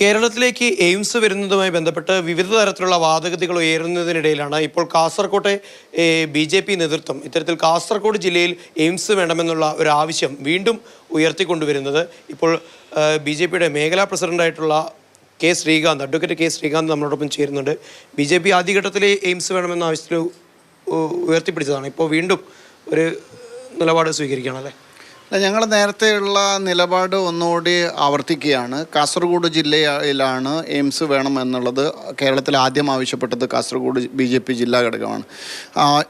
കേരളത്തിലേക്ക് എയിംസ് വരുന്നതുമായി ബന്ധപ്പെട്ട് വിവിധ തരത്തിലുള്ള വാദഗതികൾ ഉയരുന്നതിനിടയിലാണ് ഇപ്പോൾ കാസർകോട്ടെ ബി ജെ പി നേതൃത്വം ഇത്തരത്തിൽ കാസർഗോഡ് ജില്ലയിൽ എയിംസ് വേണമെന്നുള്ള ഒരു ആവശ്യം വീണ്ടും ഉയർത്തിക്കൊണ്ടുവരുന്നത്. ഇപ്പോൾ ബി ജെ പിയുടെ മേഖലാ പ്രസിഡന്റായിട്ടുള്ള K Sreekanth advocate K Sreekanth നമ്മളോടൊപ്പം ചേരുന്നുണ്ട്. ബി ജെ പി ആദ്യഘട്ടത്തിലെ എയിംസ് വേണമെന്ന ആവശ്യത്തിൽ ഉയർത്തിപ്പിടിച്ചതാണ്. ഇപ്പോൾ വീണ്ടും ഒരു നിലപാട് സ്വീകരിക്കുകയാണല്ലേ ഞങ്ങൾ നേരത്തെയുള്ള നിലപാട് ഒന്നുകൂടി ആവർത്തിക്കുകയാണ്. കാസർഗോഡ് ജില്ലയിലാണ് എയിംസ് വേണം എന്നുള്ളത് കേരളത്തിൽ ആദ്യം ആവശ്യപ്പെട്ടത് കാസർഗോഡ് ബി ജെ പി ജില്ലാ ഘടകമാണ്.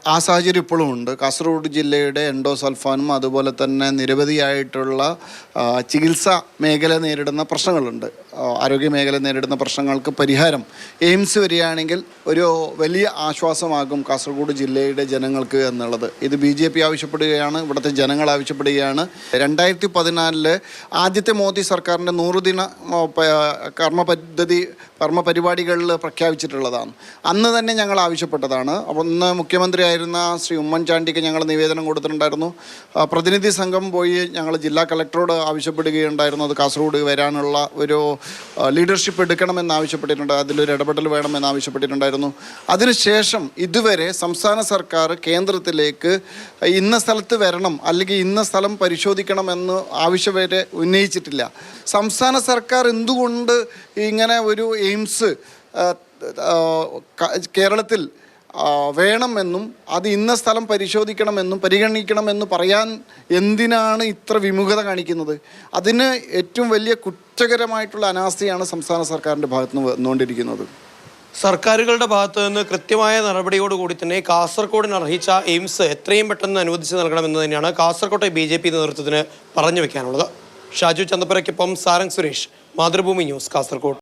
ആ, സാഹചര്യം ഇപ്പോഴും ഉണ്ട്. കാസർഗോഡ് ജില്ലയുടെ എൻഡോസൾഫാനും അതുപോലെ തന്നെ നിരവധിയായിട്ടുള്ള ചികിത്സാ മേഖല നേരിടുന്ന പ്രശ്നങ്ങളുണ്ട്. ആ, ആരോഗ്യ മേഖല നേരിടുന്ന പ്രശ്നങ്ങൾക്ക് പരിഹാരം. എയിംസ് വരികയാണെങ്കിൽ ഒരു വലിയ ആശ്വാസമാകും കാസർഗോഡ് ജില്ലയുടെ ജനങ്ങൾക്ക് എന്നുള്ളത്. ഇത് ബി ജെ പി ആവശ്യപ്പെടുകയാണ് ഇവിടുത്തെ ജനങ്ങൾ ആവശ്യപ്പെടുകയാണ്. രണ്ടായിരത്തി പതിനാലിൽ ആദ്യത്തെ മോദി സർക്കാരിന്റെ നൂറുദിന കർമ്മ പദ്ധതി കർമ്മ പരിപാടികളിൽ പ്രഖ്യാപിച്ചിട്ടുള്ളതാണ്. അന്ന് തന്നെ ഞങ്ങൾ ആവശ്യപ്പെട്ടതാണ്. അപ്പോൾ അന്ന് മുഖ്യമന്ത്രിയായിരുന്ന ശ്രീ ഉമ്മൻചാണ്ടിക്ക് ഞങ്ങൾ നിവേദനം കൊടുത്തിട്ടുണ്ടായിരുന്നു. പ്രതിനിധി സംഘം പോയി ഞങ്ങൾ ജില്ലാ കളക്ടറോട് ആവശ്യപ്പെടുകയുണ്ടായിരുന്നു. അത് കാസർഗോഡ് വരാനുള്ള ഒരു ലീഡർഷിപ്പ് എടുക്കണമെന്ന് ആവശ്യപ്പെട്ടിട്ടുണ്ട്. അതിലൊരു ഇടപെടൽ വേണമെന്ന് ആവശ്യപ്പെട്ടിട്ടുണ്ടായിരുന്നു. അതിനുശേഷം ഇതുവരെ സംസ്ഥാന സർക്കാർ കേന്ദ്രത്തിലേക്ക് ഇന്ന സ്ഥലത്ത് വരണം അല്ലെങ്കിൽ ഇന്ന സ്ഥലം പരിശോധിക്കണമെന്ന് ആവശ്യം വരെ ഉന്നയിച്ചിട്ടില്ല. സംസ്ഥാന സർക്കാർ എന്തുകൊണ്ട് ഇങ്ങനെ ഒരു എയിംസ് കേരളത്തിൽ വേണമെന്നും അത് ഇന്ന സ്ഥലം പരിശോധിക്കണമെന്നും പരിഗണിക്കണമെന്ന് പറയാൻ എന്തിനാണ് ഇത്ര വിമുഖത കാണിക്കുന്നത്? അതിന് ഏറ്റവും വലിയ കുറ്റകരമായിട്ടുള്ള അനാസ്ഥയാണ് സംസ്ഥാന സർക്കാരിന്റെ ഭാഗത്ത് നിന്ന് വന്നുകൊണ്ടിരിക്കുന്നത്. സർക്കാരുകളുടെ ഭാഗത്തു നിന്ന് കൃത്യമായ നടപടിയോടുകൂടി തന്നെ കാസർഗോഡിന് അർഹിച്ച എയിംസ് എത്രയും പെട്ടെന്ന് അനുവദിച്ച് നൽകണമെന്ന് തന്നെയാണ് കാസർകോട്ടെ ബി ജെ പി നേതൃത്വത്തിന് പറഞ്ഞു വെക്കാനുള്ളത്. ഷാജു ചന്ദപ്പുരയ്ക്കൊപ്പം സാരംഗ് സുരേഷ് മാതൃഭൂമി ന്യൂസ് കാസർഗോഡ്.